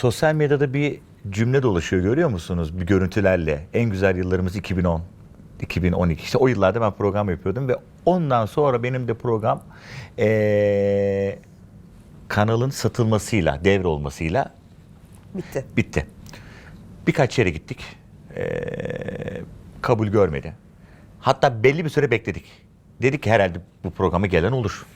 Sosyal medyada bir cümle dolaşıyor görüyor musunuz? Bir görüntülerle. En güzel yıllarımız 2010, 2012. İşte o yıllarda ben program yapıyordum ve ondan sonra benim de program eee, kanalın satılmasıyla, devrolmasıyla Bitti. bitti. Birkaç yere gittik. Eee, kabul görmedi. Hatta belli bir süre bekledik. Dedik ki herhalde bu programa gelen olur.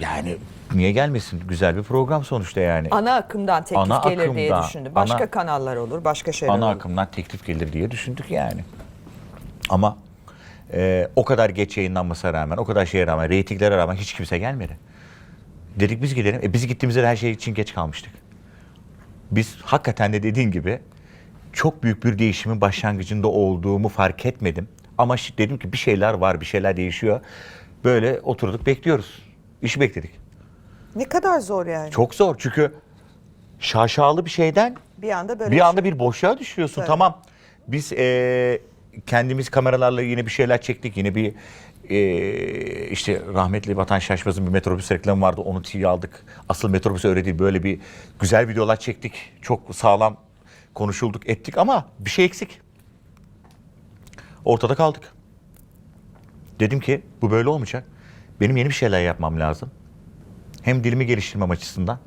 Yani niye gelmesin? Güzel bir program sonuçta yani. Ana akımdan teklif Ana gelir diye akımdan, düşündüm. Başka ana- kanallar olur, başka şeyler ana olur. akımdan teklif gelir diye düşündük yani. Ama e, o kadar geç yayınlanmasına rağmen, o kadar şeye rağmen, reytinglere rağmen hiç kimse gelmedi. Dedik biz gidelim. E, biz gittiğimizde de her şey için geç kalmıştık. Biz hakikaten de dediğin gibi çok büyük bir değişimin başlangıcında olduğumu fark etmedim. Ama dedim ki bir şeyler var, bir şeyler değişiyor. Böyle oturduk bekliyoruz. İşi bekledik. Ne kadar zor yani. Çok zor çünkü şaşalı bir şeyden bir anda böyle bir şey. anda bir boşluğa düşüyorsun. Tabii. Tamam. Biz eee, kendimiz kameralarla yine bir şeyler çektik. Yine bir eee, işte rahmetli Vatan Şaşmaz'ın bir metrobüs reklamı vardı. Onu tiye aldık. Asıl metrobüs öyle değil. Böyle bir güzel videolar çektik. Çok sağlam konuşulduk ettik ama bir şey eksik. Ortada kaldık. Dedim ki bu böyle olmayacak. Benim yeni bir şeyler yapmam lazım. Hem dilimi geliştirmem açısından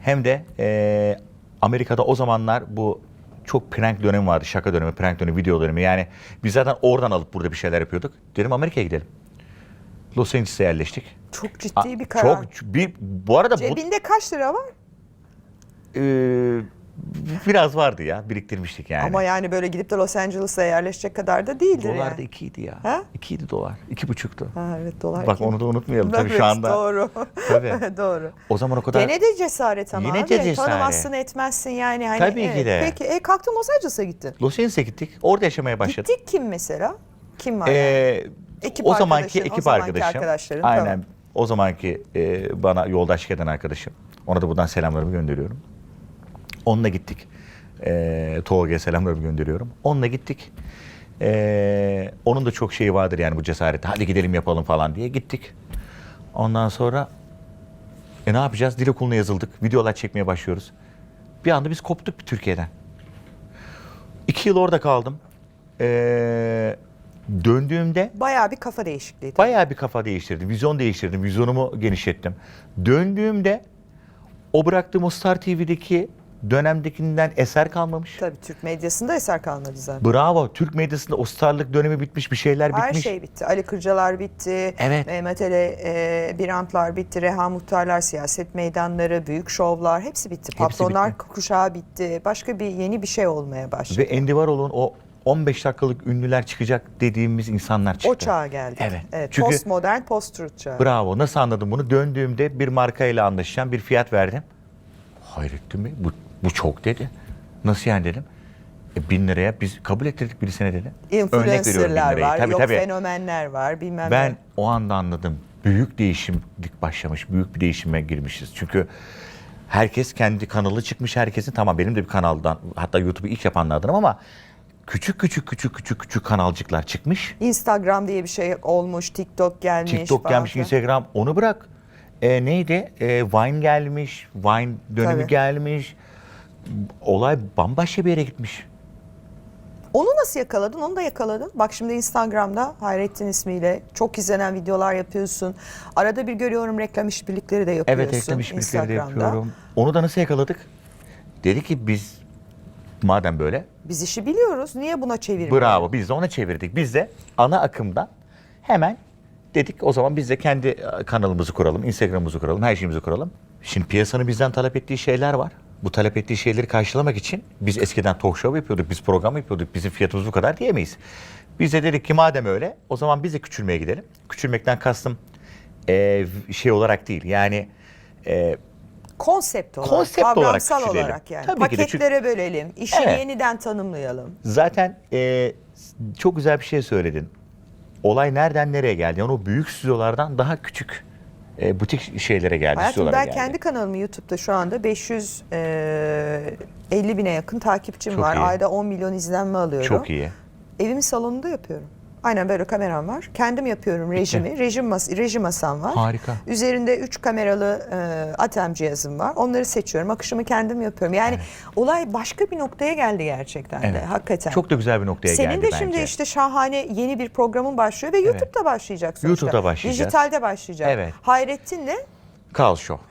hem de eee, Amerika'da o zamanlar bu çok prank dönemi vardı. Şaka dönemi, prank dönemi, video dönemi. Yani biz zaten oradan alıp burada bir şeyler yapıyorduk. Dedim Amerika'ya gidelim. Los Angeles'e yerleştik. Çok ciddi bir karar. Çok bir bu arada bu Cebinde kaç lira var? eee, biraz vardı ya biriktirmiştik yani. Ama yani böyle gidip de Los Angeles'a yerleşecek kadar da değildir dolar da yani. ikiydi ya. Ha? İkiydi dolar. iki buçuktu. Ha, evet dolar. Bak iki. onu da unutmayalım tabii Evet, şu anda. Doğru. Tabii. doğru. O zaman o kadar Gene de cesaret ama Yine abi. de cesaret. Tanımazsın etmezsin yani. Hani, Tabii ki de. Peki e, kalktın Los Angeles'a gittin. Los Angeles'e gittik. Orada yaşamaya başladık. Gittik kim mesela? Kim var? yani? Ee, Ekip o zamanki arkadaşın, o ekip zamanki arkadaşım. arkadaşların, Aynen. tamam. O zamanki e, bana yoldaşlık eden arkadaşım. Ona da buradan selamlarımı gönderiyorum. Onunla gittik. E, Tolga'ya selamlarımı gönderiyorum. Onunla gittik. E, onun da çok şeyi vardır yani bu cesareti. Hadi gidelim yapalım falan diye gittik. Ondan sonra e ne yapacağız? Dil okuluna yazıldık. Videolar çekmeye başlıyoruz. Bir anda biz koptuk Türkiye'den. İki yıl orada kaldım. E, döndüğümde Bayağı bir kafa değişikliği. tabii. Bayağı bir kafa değiştirdim. Vizyon değiştirdim. Vizyonumu genişlettim. Döndüğümde o bıraktığım o Star TV'deki dönemdekinden eser kalmamış. Tabii Türk medyasında eser kalmadı zaten. Bravo. Türk medyasında o starlık dönemi bitmiş. Bir şeyler Her bitmiş. şey bitti. Ali Kırcalar bitti. Evet. Mehmet Ali e, Birantlar bitti. Reha Muhtarlar, siyaset meydanları, büyük şovlar hepsi bitti. Patronlar bitti. kuşağı bitti. Başka bir yeni bir şey olmaya başladı. Ve Andy Warhol'un o 15 dakikalık ünlüler çıkacak dediğimiz insanlar çıktı. o çağa geldik. Evet. Çünkü- postmodern, post-truth çağı. Bravo. Nasıl anladım bunu? Döndüğümde bir markayla anlaşacağım. Bir fiyat verdim. Hayrettin Bey bu, bu çok dedi. Nasıl yani dedim. E, bin liraya biz kabul ettirdik birisine dedi. Influencerlar var, Tabii, yok tabii. fenomenler var bilmem Ben ne. o anda anladım. Büyük değişimlik başlamış. Büyük bir değişime girmişiz. Çünkü herkes kendi kanalı çıkmış. Herkesin tamam benim de bir kanaldan hatta YouTube'u ilk yapanlardanım ama küçük küçük küçük küçük küçük kanalcıklar çıkmış. Instagram diye bir şey olmuş, TikTok gelmiş TikTok falan gelmiş. Instagram onu bırak. E, neydi? E, Vine gelmiş, Vine dönemi Tabii. gelmiş. Olay bambaşka bir yere gitmiş. Onu nasıl yakaladın? Onu da yakaladın. Bak şimdi Instagram'da Hayrettin ismiyle çok izlenen videolar yapıyorsun. Arada bir görüyorum reklam işbirlikleri de yapıyorsun. Evet reklam işbirlikleri de yapıyorum. Onu da nasıl yakaladık? Dedi ki biz madem böyle Biz işi biliyoruz. Niye buna çevirmiyoruz? Bravo. Biz de ona çevirdik. Biz de ana akımdan hemen dedik o zaman biz de kendi e, kanalımızı kuralım, Instagram'ımızı kuralım, her şeyimizi kuralım. Şimdi piyasanın bizden talep ettiği şeyler var. Bu talep ettiği şeyleri karşılamak için biz eskiden talk show yapıyorduk, biz program yapıyorduk. Bizim fiyatımız bu kadar diyemeyiz. Biz de dedik ki madem öyle o zaman biz de küçülmeye gidelim. Küçülmekten kastım e, şey olarak değil. Yani e, Konsept olarak, Konsept olarak kavramsal küçülelim. olarak yani. Tabii de çünkü- Paketlere bölelim, işi Evet. yeniden tanımlayalım. Zaten e, çok güzel bir şey söyledin. Olay nereden nereye geldi? Yani o büyük stüdyolardan daha küçük e, butik şeylere geldi. Hayatım ben geldi. kendi kanalımı YouTube'da şu anda 550 bine yakın takipçim Çok var. iyi. Ayda 10 milyon izlenme alıyorum. Çok iyi. Evimin salonunda yapıyorum. Aynen böyle kameram var. Kendim yapıyorum rejimi. Rejim mas reji masam var. Harika. Üzerinde 3 kameralı e, atem cihazım var. Onları seçiyorum. Akışımı kendim yapıyorum. Yani olay başka bir noktaya geldi gerçekten de. Evet. Hakikaten. Çok da güzel bir noktaya Senin geldi de bence. şimdi işte şahane yeni bir programın başlıyor ve YouTube'da başlayacak sonuçta. YouTube'da başlayacağız. Dijitalde başlayacak. Evet. Hayrettin'le Kaos Show.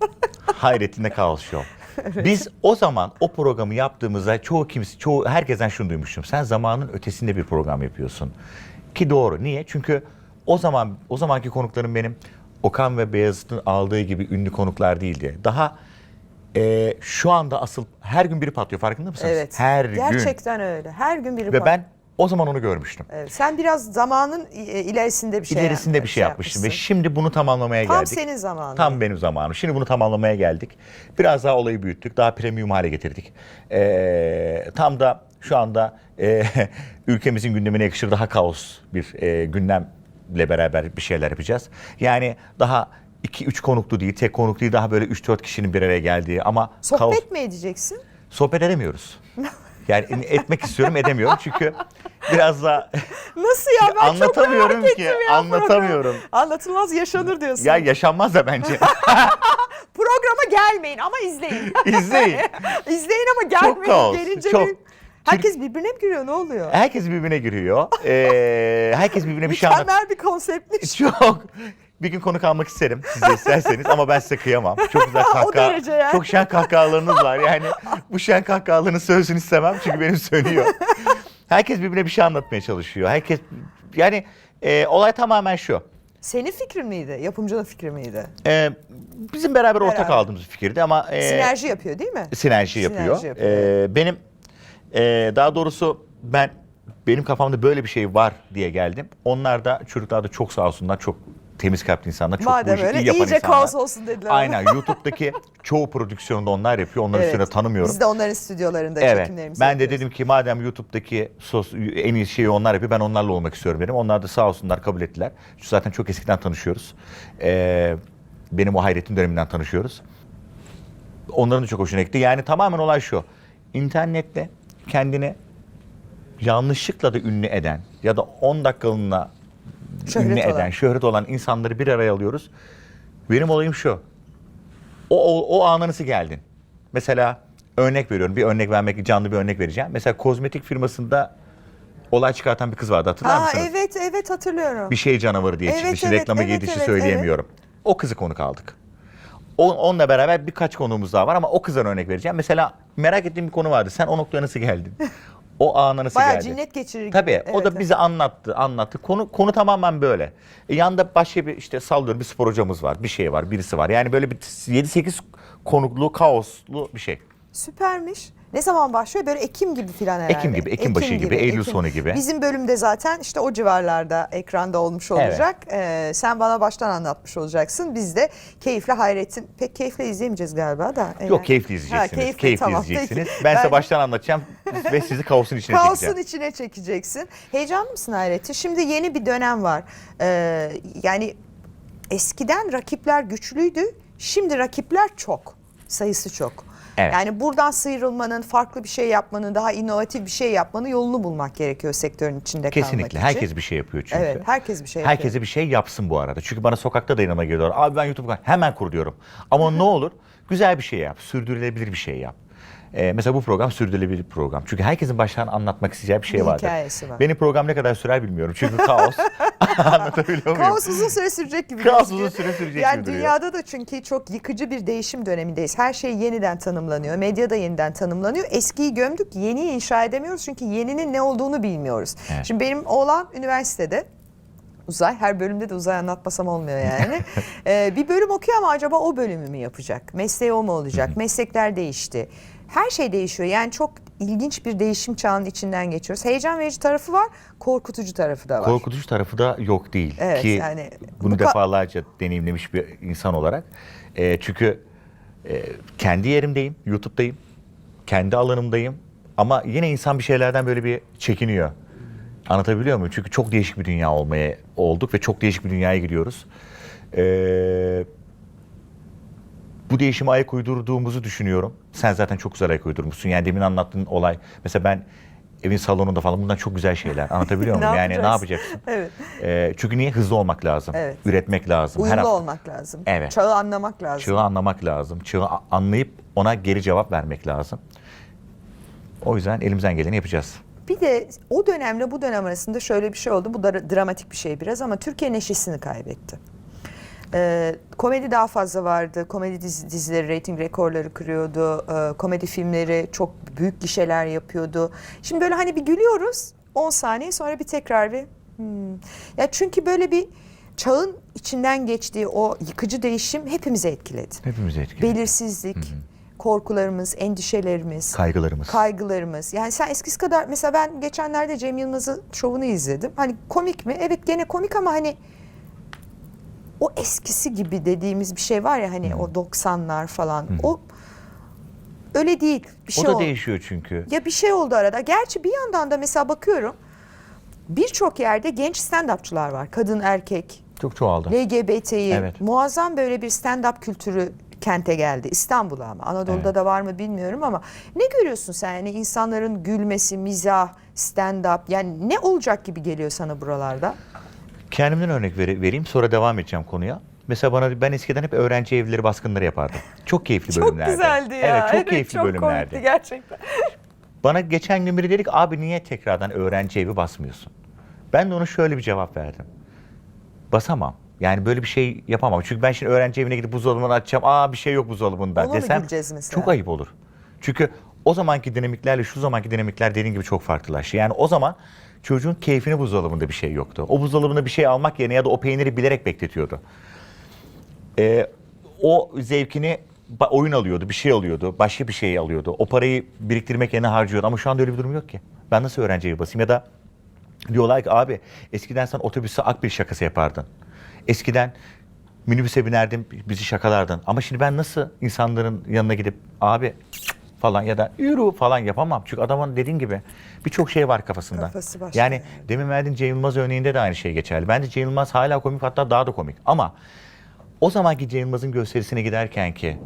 Hayrettin'de Kaos Show. Biz o zaman o programı yaptığımızda çoğu kimse, çoğu herkesten şunu duymuştum. Sen zamanın ötesinde bir program yapıyorsun. Ki doğru. Niye? Çünkü o zaman o zamanki konuklarım benim Okan ve Beyazıt'ın aldığı gibi ünlü konuklar değildi. Daha e, şu anda asıl her gün biri patlıyor farkında mısınız? evet. Her gün. Gerçekten öyle. Her gün biri Ve pat- ben o zaman onu görmüştüm. Evet, sen biraz zamanın i- ilerisinde bir şey İlerisinde yap- bir şey yapmıştım ve şimdi bunu tamamlamaya Tam geldik. senin zamanın. Tam benim zamanım. Şimdi bunu tamamlamaya geldik. Biraz daha olayı büyüttük. Daha premium hale getirdik. Ee, tam da şu anda e, ülkemizin gündemine yakışır daha kaos bir e, gündemle beraber bir şeyler yapacağız. Yani daha 2-3 konuklu değil, tek konuklu değil, daha böyle 3-4 kişinin bir araya geldiği ama Sohbet kaos mi edeceksin? sohbet edemiyoruz. Yani etmek istiyorum edemiyorum çünkü biraz da Nasıl ya? Ben çok Anlatamıyorum merak ki, ettim ya anlatamıyorum. programı. Anlatılmaz yaşanır diyorsun. ya yaşanmaz da bence. Programa gelmeyin ama izleyin. İzleyin. izleyin ama gelmeyin. kaos, Gelince çok. bir- Herkes birbirine mi giriyor? Ne oluyor? Herkes birbirine giriyor. Ee, herkes birbirine bir şey anlat. Mükemmel bir konseptmiş. Çok. Bir gün konuk almak isterim siz de isterseniz ama ben size kıyamam. Çok güzel O kahkaha. yani. Çok şen kahkahalarınız var. Yani bu şen kahkahalarının sözünü istemem çünkü benim sönüyor. Herkes birbirine bir şey anlatmaya çalışıyor. Herkes yani e, olay tamamen şu. Senin fikrin miydi? Yapımcının fikri miydi? E, bizim beraber ortak Beraber. aldığımız bir fikirdi ama e, Sinerji yapıyor değil mi? sinerji yapıyor. Sinerji yapıyor. Ee, benim e, daha doğrusu ben benim kafamda böyle bir şey var diye geldim. Onlar da çocuklar da çok sağ olsunlar. Çok temiz kalpli insanlar. Çok bu Madem işi öyle iyi yapan iyice insanlar. kaos olsun dediler. Aynen YouTube'daki çoğu prodüksiyonu da onlar yapıyor. Onların Evet. üstüne tanımıyorum. Biz de onların stüdyolarında Evet. çekimlerimizi Ben de yapıyoruz. dedim ki madem YouTube'daki sos, en iyi şeyi onlar yapıyor ben onlarla olmak istiyorum dedim. Onlar da sağ olsunlar kabul ettiler. Çünkü zaten çok eskiden tanışıyoruz. Ee, benim o Hayrettin döneminden tanışıyoruz. Onların da çok hoşuna gitti. Yani tamamen olay şu. İnternette kendini yanlışlıkla da ünlü eden ya da 10 dakikalığına Şöhret ünlü olan. eden, şöhret olan insanları bir araya alıyoruz. Benim olayım şu. O, o, o ana nasıl geldin? Mesela örnek veriyorum. Bir örnek vermek, canlı bir örnek vereceğim. Mesela kozmetik firmasında olay çıkartan bir kız vardı hatırlar Aa, mısınız? evet evet hatırlıyorum. Bir şey canavarı diye Evet, çıkmıştı. evet, Reklama evet, girdiği için evet, söyleyemiyorum. O kızı konuk aldık. O, onunla beraber birkaç konuğumuz daha var ama o kızdan örnek vereceğim. Mesela merak ettiğim bir konu vardı. Sen o noktaya nasıl geldin? O ana nasıl Bayağı geldin? cinnet geçirir. Tabii o da Evet, bize anlattı, anlattı. Konu konu tamamen böyle. E, yanında başka bir işte sallıyorum bir spor hocamız var, bir şey var, birisi var. Yani böyle bir 7-8 konuklu, kaoslu bir şey. Süpermiş. Ne zaman başlıyor? Böyle Ekim gibi filan herhalde. Ekim gibi, Ekim başı gibi, Eylül sonu gibi. Bizim bölümde zaten işte o civarlarda ekranda olmuş Evet. olacak. Ee, sen bana baştan anlatmış olacaksın. Biz de keyifle Hayrettin. Pek keyifle izleyemeyeceğiz galiba da. Yok keyifli izleyeceksiniz. Ha, keyifli, keyifli tamam, izleyeceksiniz. peki. Ben size Ben- baştan anlatacağım ve sizi kaosun içine Kaosun çekeceğim. içine çekeceksin. Heyecanlı mısın Hayrettin? Şimdi yeni bir dönem var. Ee, yani eskiden rakipler güçlüydü. Şimdi rakipler çok. Sayısı çok. Evet. Yani buradan sıyrılmanın, farklı bir şey yapmanın, daha inovatif bir şey yapmanın yolunu bulmak gerekiyor sektörün içinde kalmak Kesinlikle. için. Herkes bir şey yapıyor çünkü. Evet, herkes bir şey yapıyor. Herkese bir şey yapsın bu arada. Çünkü bana sokakta da yanıma geliyorlar. Abi ben YouTube hemen kur diyorum. Ama ne olur güzel bir şey yap. Sürdürülebilir bir şey yap. Ee, mesela bu program sürdürülebilir bir program. Çünkü herkesin baştan anlatmak isteyeceği bir şey vardır. hikayesi var. Benim program ne kadar sürer bilmiyorum. Çünkü kaos. Anlatabiliyor muyum? Kaos uzun süre sürecek gibi. Kaos uzun süre sürecek yani gibi duruyor. dünyada da çünkü çok yıkıcı bir değişim dönemindeyiz. Her şey yeniden tanımlanıyor. Medya da yeniden tanımlanıyor. Eskiyi gömdük, yeniyi inşa edemiyoruz. Çünkü yeninin ne olduğunu bilmiyoruz. Evet. Şimdi benim oğlan üniversitede. Uzay, her bölümde de uzay anlatmasam olmuyor yani. Ee, bir bölüm okuyor ama acaba o bölümü mü yapacak? Mesleği o mu olacak? Meslekler değişti. Her şey değişiyor. Yani çok ilginç bir değişim çağının içinden geçiyoruz. Heyecan verici tarafı var, korkutucu tarafı da var. Korkutucu tarafı da yok değil. Evet, Ki yani bunu bu defalarca deneyimlemiş bir insan olarak. E, çünkü e, kendi yerimdeyim, YouTube'dayım. Kendi alanımdayım. Ama yine insan bir şeylerden böyle bir çekiniyor. Anlatabiliyor muyum? Çünkü çok değişik bir dünya olmaya olduk ve çok değişik bir dünyaya gidiyoruz. Eee bu değişime ayak uydurduğumuzu düşünüyorum. Sen zaten çok güzel ayak uydurmuşsun. Yani demin anlattığın olay. Mesela ben evin salonunda falan bunlar çok güzel şeyler. Anlatabiliyor muyum? yani ne yapacaksın? Evet. Ee, çünkü niye? Hızlı olmak lazım. Evet. Üretmek lazım. Uyumlu hafta- olmak lazım. Evet. Çağı anlamak lazım. Çığı anlamak lazım. Çığı a- anlayıp ona geri cevap vermek lazım. O yüzden elimizden geleni yapacağız. Bir de o dönemle bu dönem arasında şöyle bir şey oldu. Bu da dramatik bir şey biraz ama Türkiye neşesini kaybetti. Ee, komedi daha fazla vardı. Komedi dizi- dizileri reyting rekorları kırıyordu. Ee, komedi filmleri çok büyük gişeler yapıyordu. Şimdi böyle hani bir gülüyoruz 10 saniye sonra bir tekrar bir hmm. Ya çünkü böyle bir çağın içinden geçtiği o yıkıcı değişim hepimizi etkiledi. Hepimizi etkiliyor. Belirsizlik, korkularımız, endişelerimiz, Kaygılarımız. kaygılarımız. Yani sen eskisi kadar mesela ben geçenlerde Cem Yılmaz'ın şovunu izledim. Hani komik mi? Evet gene komik ama hani o eskisi gibi dediğimiz bir şey var ya hani o 90'lar falan. O öyle değil. Bir şey o da oldu. değişiyor çünkü. Ya bir şey oldu arada. Gerçi bir yandan da mesela bakıyorum birçok yerde genç stand-upçılar var. Kadın, erkek, Çok çoğaldı. LGBT'yi Evet. muazzam böyle bir stand-up kültürü kente geldi. İstanbul'a ama. Anadolu'da Evet. da var mı bilmiyorum ama ne görüyorsun sen? Yani insanların gülmesi, mizah, stand-up yani ne olacak gibi geliyor sana buralarda? Kendimden örnek vere- vereyim sonra devam edeceğim konuya. Mesela bana ben eskiden hep öğrenci evleri baskınları yapardım. Çok keyifli Çok bölümlerdi. güzeldi ya. Evet çok keyifli çok bölümlerdi. komikti gerçekten. Bana geçen gün biri dedik abi niye tekrardan öğrenci evi basmıyorsun? Ben de ona şöyle bir cevap verdim. Basamam. Yani böyle bir şey yapamam. Çünkü ben şimdi öğrenci evine gidip buzdolabını açacağım. Aa bir şey yok buzdolabında Ona mı desem güleceğiz mesela? çok ayıp olur. Çünkü o zamanki dinamiklerle şu zamanki dinamikler dediğin gibi çok farklılaştı. Yani o zaman çocuğun keyfini buzdolabında bir şey yoktu. O buzdolabında bir şey almak yerine ya da o peyniri bilerek bekletiyordu. Ee, o zevkini oyun alıyordu, bir şey alıyordu, başka bir şey alıyordu. O parayı biriktirmek yerine harcıyordu ama şu anda öyle bir durum yok ki. Ben nasıl öğrenci evi basayım ya da diyorlar ki abi eskiden sen otobüse akbil şakası yapardın. Eskiden minibüse binerdin bizi şakalardın. Ama şimdi ben nasıl insanların yanına gidip abi falan ya da yürü falan yapamam. Çünkü adamın dediğin gibi birçok şey var kafasında. Kafası başka yani yani. demin verdiğin Cem Yılmaz örneğinde de aynı şey geçerli. Bence Cem Yılmaz hala komik hatta daha da komik. Ama o zamanki Cem Yılmaz'ın gösterisine giderken ki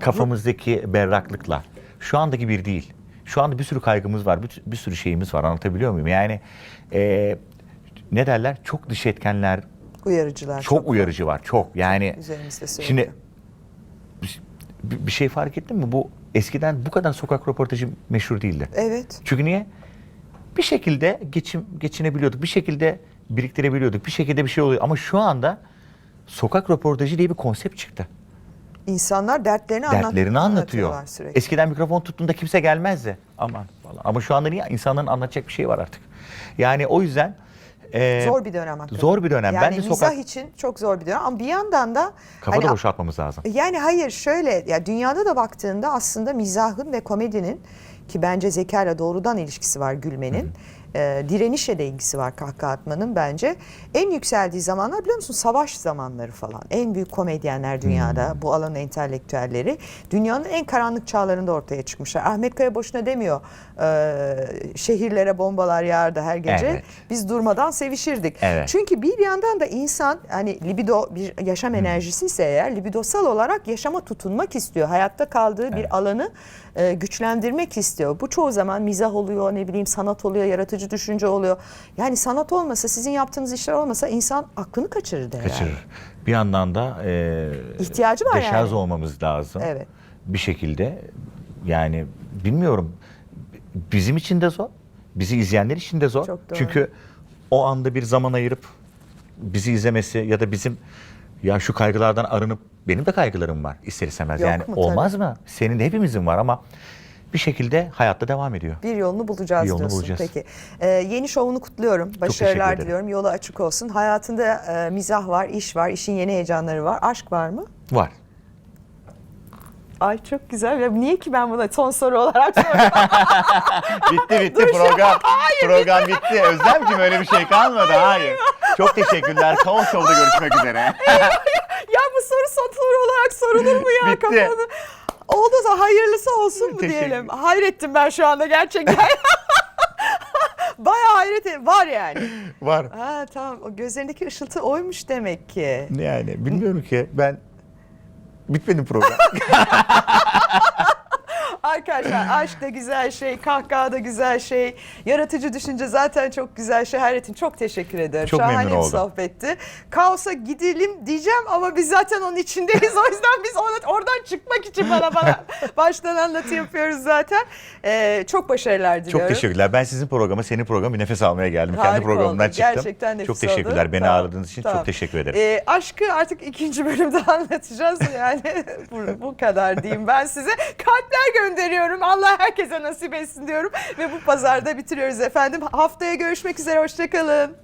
kafamızdaki berraklıkla şu andaki bir değil. Şu anda bir sürü kaygımız var, bir, bir sürü şeyimiz var anlatabiliyor muyum? Yani eee, ne derler? Çok dış etkenler, Uyarıcılar çok, uyarıcı var, çok. Yani üzerimizde sürekli. şimdi bir, şey fark ettin mi? Bu eskiden bu kadar sokak röportajı meşhur değildi. Evet. Çünkü niye? Bir şekilde geçim geçinebiliyorduk. Bir şekilde biriktirebiliyorduk. Bir şekilde bir şey oluyor. Ama şu anda sokak röportajı diye bir konsept çıktı. İnsanlar dertlerini, Dertlerini anlatıyor. sürekli. Eskiden mikrofon tuttuğunda kimse gelmezdi. Aman falan. Ama şu anda niye? İnsanların anlatacak bir şey var artık. Yani o yüzden e, Zor bir dönem hakikaten. zor bir dönem. Yani Ben de mizah sokak için çok zor bir dönem ama bir yandan da kafa da hani- boşaltmamız lazım. yani hayır şöyle ya dünyada da baktığında aslında mizahın ve komedinin ki bence zekayla doğrudan ilişkisi var gülmenin. E, direnişle de ilgisi var kahkaha atmanın bence. En yükseldiği zamanlar biliyor musun? Savaş zamanları falan. En büyük komedyenler dünyada, bu alanın entelektüelleri. Dünyanın en karanlık çağlarında ortaya çıkmışlar. Ahmet Kaya boşuna demiyor. e, şehirlere bombalar yağardı her gece. Evet. Biz durmadan sevişirdik. Evet. Çünkü bir yandan da insan hani libido bir yaşam enerjisi ise eğer libidosal olarak yaşama tutunmak istiyor. Hayatta kaldığı Evet. bir alanı e, güçlendirmek istiyor. Bu çoğu zaman mizah oluyor, ne bileyim sanat oluyor, yaratıcı düşünce oluyor. Yani sanat olmasa, sizin yaptığınız işler olmasa insan aklını kaçırırdı herhalde. Kaçırır. Bir yandan da e, İhtiyacı var deşarj yani. olmamız lazım. Evet. Bir şekilde yani bilmiyorum bizim için de zor. Bizi izleyenler için de zor. Çok doğru. Çünkü o anda bir zaman ayırıp bizi izlemesi ya da bizim ya şu kaygılardan arınıp benim de kaygılarım var ister istemez. Yok yani mu? olmaz mı? Senin de hepimizin var ama bir şekilde hayatta devam ediyor. Bir yolunu bulacağız Bir yolunu diyorsun. bulacağız. Peki. Ee, yeni şovunu kutluyorum. Başarılar diliyorum. Yolu açık olsun. Hayatında e, mizah var, iş var, işin yeni heyecanları var. Aşk var mı? Var. Ay çok güzel. Ya niye ki ben buna son soru olarak soruyorum? Bitti bitti program. program bitti. Özlemciğim öyle bir şey kalmadı. Hayır. Çok teşekkürler. Kaos Show'da görüşmek üzere. ya bu soru son soru olarak sorulur mu ya Bitti. kafanı? Oldu da hayırlısı olsun mu Teşekkür- diyelim. Hayrettim ben şu anda gerçekten. Bayağı hayret et- var yani. Var. Ha tamam o gözlerindeki ışıltı oymuş demek ki. Yani bilmiyorum ki ben bitmedi program. Arkadaşlar aşk da güzel şey, kahkaha da güzel şey, yaratıcı düşünce zaten çok güzel şey. Hayrettin çok teşekkür ederim. Çok Şahane memnun bir oldum. sohbetti. Kaosa gidelim diyeceğim ama biz zaten onun içindeyiz. O yüzden biz ona, oradan çıkmak için bana bana baştan anlatı yapıyoruz zaten. Ee, çok başarılar diliyorum. Çok teşekkürler. Ben sizin programa, senin programı nefes almaya geldim. Harika Kendi programımdan oldu. çıktım. Gerçekten nefis Çok teşekkürler. oldu. Beni Tamam, ağırladığınız için tamam. çok teşekkür ederim. Ee, aşkı artık ikinci bölümde anlatacağız. Yani bu, bu kadar diyeyim ben size. Kalpler gönderiyorum. Allah herkese nasip etsin diyorum. Ve bu pazarda bitiriyoruz efendim. Haftaya görüşmek üzere. Hoşçakalın.